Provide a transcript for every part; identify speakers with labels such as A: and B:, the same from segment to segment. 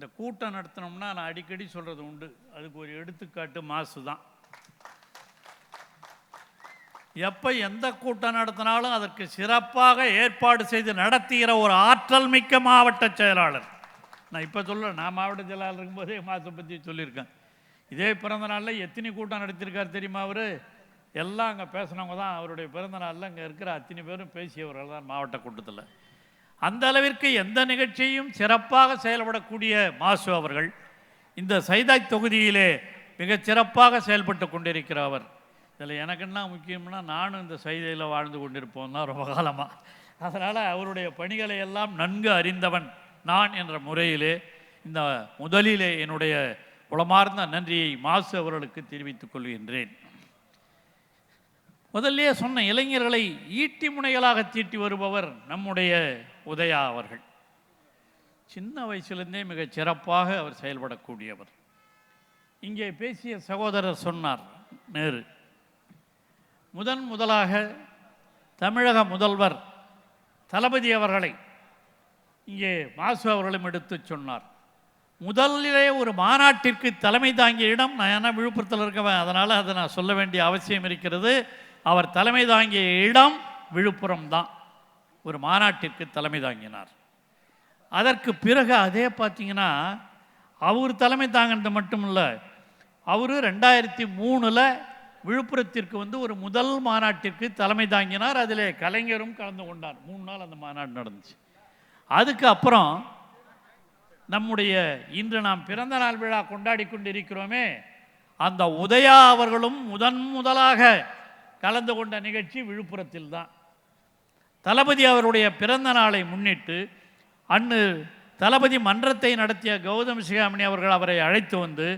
A: இந்த கூட்டம் நடத்தினோம்னா நான் அடிக்கடி சொல்கிறது உண்டு. அதுக்கு ஒரு எடுத்துக்காட்டு மாசு தான். எப்போ எந்த கூட்டம் நடத்தினாலும் அதற்கு சிறப்பாக ஏற்பாடு செய்து நடத்துகிற ஒரு ஆற்றல் மிக்க மாவட்ட செயலாளர். நான் இப்போ சொல்ல நான் மாவட்ட செயலாளர் இருக்கும்போதே மாசை பற்றி சொல்லியிருக்கேன். இதே பிறந்த நாளில் எத்தனை கூட்டம் நடத்தியிருக்கார் தெரியுமா அவர்? எல்லாம் அங்கே பேசினவங்க தான். அவருடைய பிறந்த நாளில் அங்கே இருக்கிற அத்தனை பேரும் பேசியவர்கள் தான் மாவட்ட கூட்டத்தில். அந்த அளவிற்கு எந்த நிகழ்ச்சியும் சிறப்பாக செயல்படக்கூடிய மாசு அவர்கள் இந்த சைதாய் தொகுதியிலே மிக சிறப்பாக செயல்பட்டு கொண்டிருக்கிற அவர் இதில் எனக்கு என்ன முக்கியம்னா நானும் இந்த சைதையில் வாழ்ந்து கொண்டிருப்போம் தான் ரொம்ப காலமாக அதனால் அவருடைய பணிகளை எல்லாம் நன்கு அறிந்தவன் நான் என்ற முறையிலே இந்த முதலிலே என்னுடைய உளமார்ந்த நன்றியை மாசு அவர்களுக்கு தெரிவித்துக் கொள்கின்றேன். முதல்லே சொன்ன இளைஞர்களை ஈட்டி முனைகளாக தீட்டி வருபவர் நம்முடைய உதயா அவர்கள். சின்ன வயசுலேருந்தே மிக சிறப்பாக அவர் செயல்படக்கூடியவர். இங்கே பேசிய சகோதரர் சொன்னார் நேரு முதன் முதலாக தமிழக முதல்வர் தளபதி அவர்களை இங்கே மாசு அவர்களும் எடுத்துச் சொன்னார். முதலிலே ஒரு மாநாட்டிற்கு தலைமை தாங்கிய இடம் நான் ஏன்னா விழுப்புரத்தில் இருக்கவன் அதனால் அதை நான் சொல்ல வேண்டிய அவசியம் இருக்கிறது. அவர் தலைமை தாங்கிய இடம் விழுப்புரம் தான். ஒரு மாநாட்டிற்கு தலைமை தாங்கினார். அதற்கு பிறகு அதே பார்த்தீங்கன்னா அவர் தலைமை தாங்கினது மட்டும் இல்லை அவர் ரெண்டாயிரத்தி மூணில் விழுப்புரத்திற்கு வந்து ஒரு முதல் மாநாட்டிற்கு தலைமை தாங்கினார். அதில் கலைஞரும் கலந்து கொண்டார். மூணு நாள் அந்த மாநாடு நடந்துச்சு. அதுக்கு அப்புறம் நம்முடைய இன்று நாம் பிறந்த நாள் விழா கொண்டாடி கொண்டிருக்கிறோமே அந்த உதயா அவர்களும் முதன் முதலாக கலந்து கொண்ட நிகழ்ச்சி விழுப்புரத்தில் தான் தளபதி அவருடைய பிறந்த நாளை முன்னிட்டு அன்று தளபதி மன்றத்தை நடத்திய கௌதம் சிகாமணி அவர்கள் அவரை அழைத்து வந்து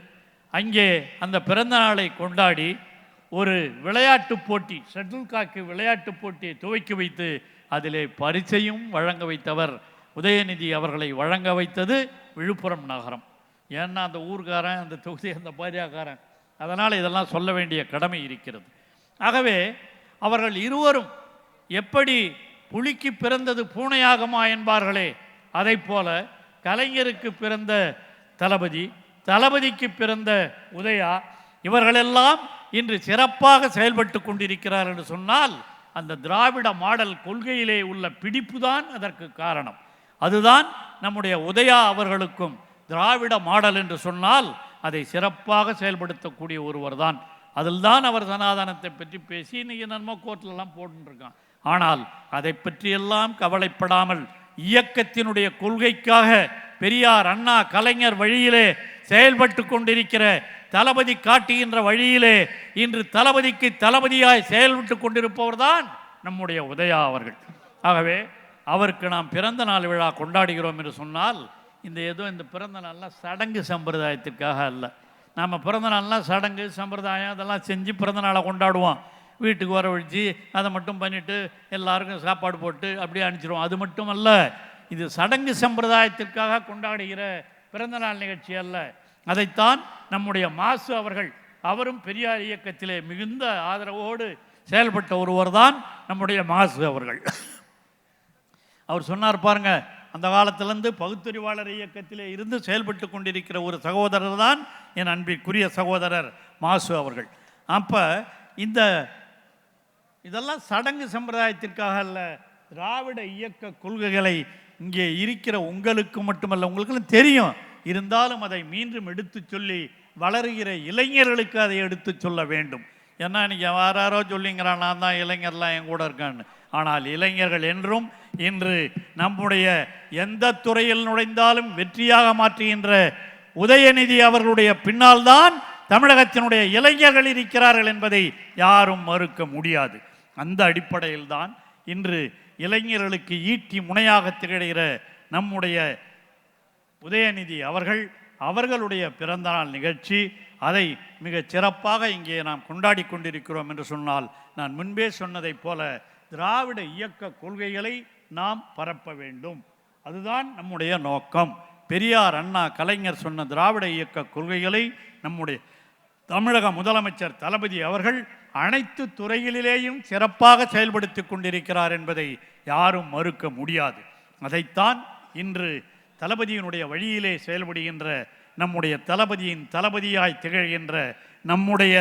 A: அங்கே அந்த பிறந்த நாளை கொண்டாடி ஒரு விளையாட்டு போட்டி ஷட்டில் காக்கு விளையாட்டு போட்டியை துவக்கி வைத்து அதிலே பரிசையும் வழங்க வைத்தவர் உதயநிதி அவர்களை வழங்க வைத்தது விழுப்புரம் நகரம். ஏன்னா அந்த ஊர்க்காரன் அந்த தொகுதி அந்த பாரியாக்காரன் அதனால் இதெல்லாம் சொல்ல வேண்டிய கடமை இருக்கிறது. ஆகவே அவர்கள் இருவரும் எப்படி புலிக்கு பிறந்தது பூனையாகுமா என்பார்களே அதைப் போல கலைஞருக்கு பிறந்த தளபதி தளபதிக்கு பிறந்த உதயா இவர்களெல்லாம் இன்று சிறப்பாக செயல்பட்டு கொண்டிருக்கிறார் என்று சொன்னால் அந்த திராவிட மாடல் கொள்கையிலே உள்ள பிடிப்புதான் அதற்கு காரணம். அதுதான் நம்முடைய உதயா அவர்களுக்கும் திராவிட மாடல் என்று சொன்னால் அதை சிறப்பாக செயல்படுத்தக்கூடிய ஒருவர் தான் அதில் தான் அவர் சனாதனத்தை பற்றி பேசி இன்னைக்கு நன்மை கோர்ட்லலாம் போட்டுருக்கான் ஆனால் அதை பற்றியெல்லாம் கவலைப்படாமல் இயக்கத்தினுடைய கொள்கைக்காக பெரியார் அண்ணா கலைஞர் வழியிலே செயல்பட்டு கொண்டிருக்கிற தளபதி காட்டுகின்ற வழியிலே இன்று தளபதிக்கு தளபதியாய் செயல்பட்டு கொண்டிருப்பவர் தான் நம்முடைய உதயா அவர்கள். ஆகவே அவருக்கு நாம் பிறந்த நாள் விழா கொண்டாடுகிறோம் என்று சொன்னால் இந்த ஏதோ இந்த பிறந்த நாள்லாம் சடங்கு சம்பிரதாயத்திற்காக அல்ல. நாம் பிறந்த நாள்லாம் சடங்கு சம்பிரதாயம் அதெல்லாம் செஞ்சு பிறந்த நாளை கொண்டாடுவோம். வீட்டுக்கு வரவழைச்சி அதை மட்டும் பண்ணிவிட்டு எல்லாருக்கும் சாப்பாடு போட்டு அப்படியே அனுப்பிச்சிடுவோம் அது மட்டும் அல்ல இது சடங்கு சம்பிரதாயத்திற்காக கொண்டாடுகிற பிறந்தநாள் நிகழ்ச்சி அல்ல. அதைத்தான் நம்முடைய மாசு அவர்கள் அவரும் பெரியார் இயக்கத்திலே மிகுந்த ஆதரவோடு செயல்பட்ட ஒருவர் தான் நம்முடைய மாசு அவர்கள். அவர் சொன்னார் பாருங்க அந்த காலத்திலேருந்து பகுத்தறிவாளர் இயக்கத்திலே இருந்து செயல்பட்டு கொண்டிருக்கிற ஒரு சகோதரர் தான் என் அன்பிற்குரிய சகோதரர் மாசு அவர்கள். அப்போ இந்த இதெல்லாம் சடங்கு சம்பிரதாயத்திற்காக அல்ல. திராவிட இயக்க கொள்கைகளை இங்கே இருக்கிற உங்களுக்கு மட்டுமல்ல உங்களுக்கெல்லாம் தெரியும். இருந்தாலும் அதை மீண்டும் எடுத்துச் சொல்லி வளருகிற இளைஞர்களுக்கு அதை எடுத்து சொல்ல வேண்டும். ஏன்னா இன்றைக்கி யாராரோ சொல்லிங்கிறான் நான் தான் இளைஞர்லாம் என் கூட இருக்கான்னு. ஆனால் இளைஞர்கள் என்றும் இன்று நம்முடைய எந்த துறையில் நுழைந்தாலும் வெற்றியாக மாற்றுகின்ற உதயநிதி அவர்களுடைய பின்னால் தான் தமிழகத்தினுடைய இளைஞர்கள் இருக்கிறார்கள் என்பதை யாரும் மறுக்க முடியாது. அந்த அடிப்படையில் தான் இன்று இளைஞர்களுக்கு ஈட்டி முனையாக திகழ்கிற நம்முடைய உதயநிதி அவர்கள் அவர்களுடைய பிறந்தநாள் நிகழ்ச்சி அதை மிக சிறப்பாக இங்கே நாம் கொண்டாடி கொண்டிருக்கிறோம் என்று சொன்னால் நான் முன்பே சொன்னதைப் போல திராவிட இயக்க கொள்கைகளை நாம் பரப்ப வேண்டும். அதுதான் நம்முடைய நோக்கம். பெரியார் அண்ணா கலைஞர் சொன்ன திராவிட இயக்க கொள்கைகளை நம்முடைய தமிழக முதலமைச்சர் தளபதி அவர்கள் அனைத்து துறைகளிலேயும் சிறப்பாக செயல்படுத்தி கொண்டிருக்கிறார் என்பதை யாரும் மறுக்க முடியாது. அதைத்தான் இன்று தளபதியினுடைய வழியிலே செயல்படுகின்ற நம்முடைய தளபதியின் தளபதியாய் திகழ்கின்ற நம்முடைய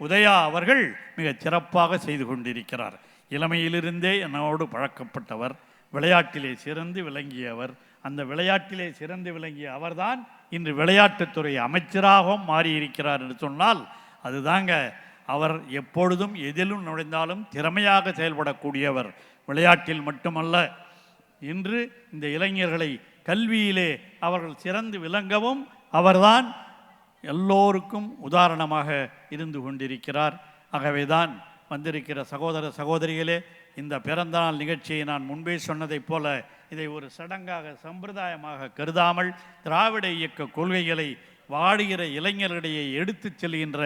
A: உதயா அவர்கள் மிகச் சிறப்பாக செய்து கொண்டிருக்கிறார். இளமையிலிருந்தே என்னோடு பழக்கப்பட்டவர் விளையாட்டிலே சிறந்து விளங்கியவர் அந்த விளையாட்டிலே சிறந்து விளங்கிய அவர்தான் இன்று விளையாட்டுத்துறை அமைச்சராகவும் மாறியிருக்கிறார் என்று சொன்னால் அதுதாங்க அவர் எப்பொழுதும் எதிலும் நுழைந்தாலும் திறமையாக செயல்படக்கூடியவர். விளையாட்டில் மட்டுமல்ல இன்று இந்த இளைஞர்களை கல்வியிலே அவர்கள் சிறந்து விளங்கவும் அவர்தான் எல்லோருக்கும் உதாரணமாக இருந்து கொண்டிருக்கிறார். ஆகவேதான் வந்திருக்கிற சகோதர சகோதரிகளே இந்த பிறந்தநாள் நிகழ்ச்சியை நான் முன்பே சொன்னதைப் போல இதை ஒரு சடங்காக சம்பிரதாயமாக கருதாமல் திராவிட இயக்க கொள்கைகளை வாடுகிற இளைஞர்களிடையே எடுத்துச் செல்கின்ற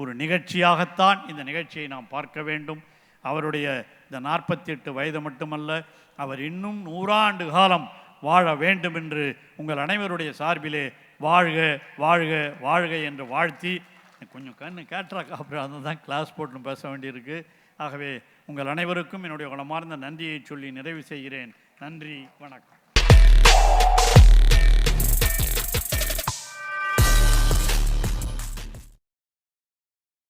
A: ஒரு நிகழ்ச்சியாகத்தான் இந்த நிகழ்ச்சியை நாம் பார்க்க வேண்டும். அவருடைய இந்த நாற்பத்தி எட்டு வயது மட்டுமல்ல அவர் இன்னும் நூறாண்டு காலம் வாழ வேண்டும் என்று உங்கள் அனைவருடைய சார்பிலே வாழ்க வாழ்க வாழ்க என்று வாழ்த்தி கொஞ்சம் கண்ணு கேட்ராக் அப்புறம் தான் கிளாஸ் போட்டுன்னு பேச வேண்டியிருக்கு. ஆகவே உங்கள் அனைவருக்கும் என்னுடைய உளமார்ந்த நன்றியை சொல்லி நிறைவு செய்கிறேன். நன்றி வணக்கம்.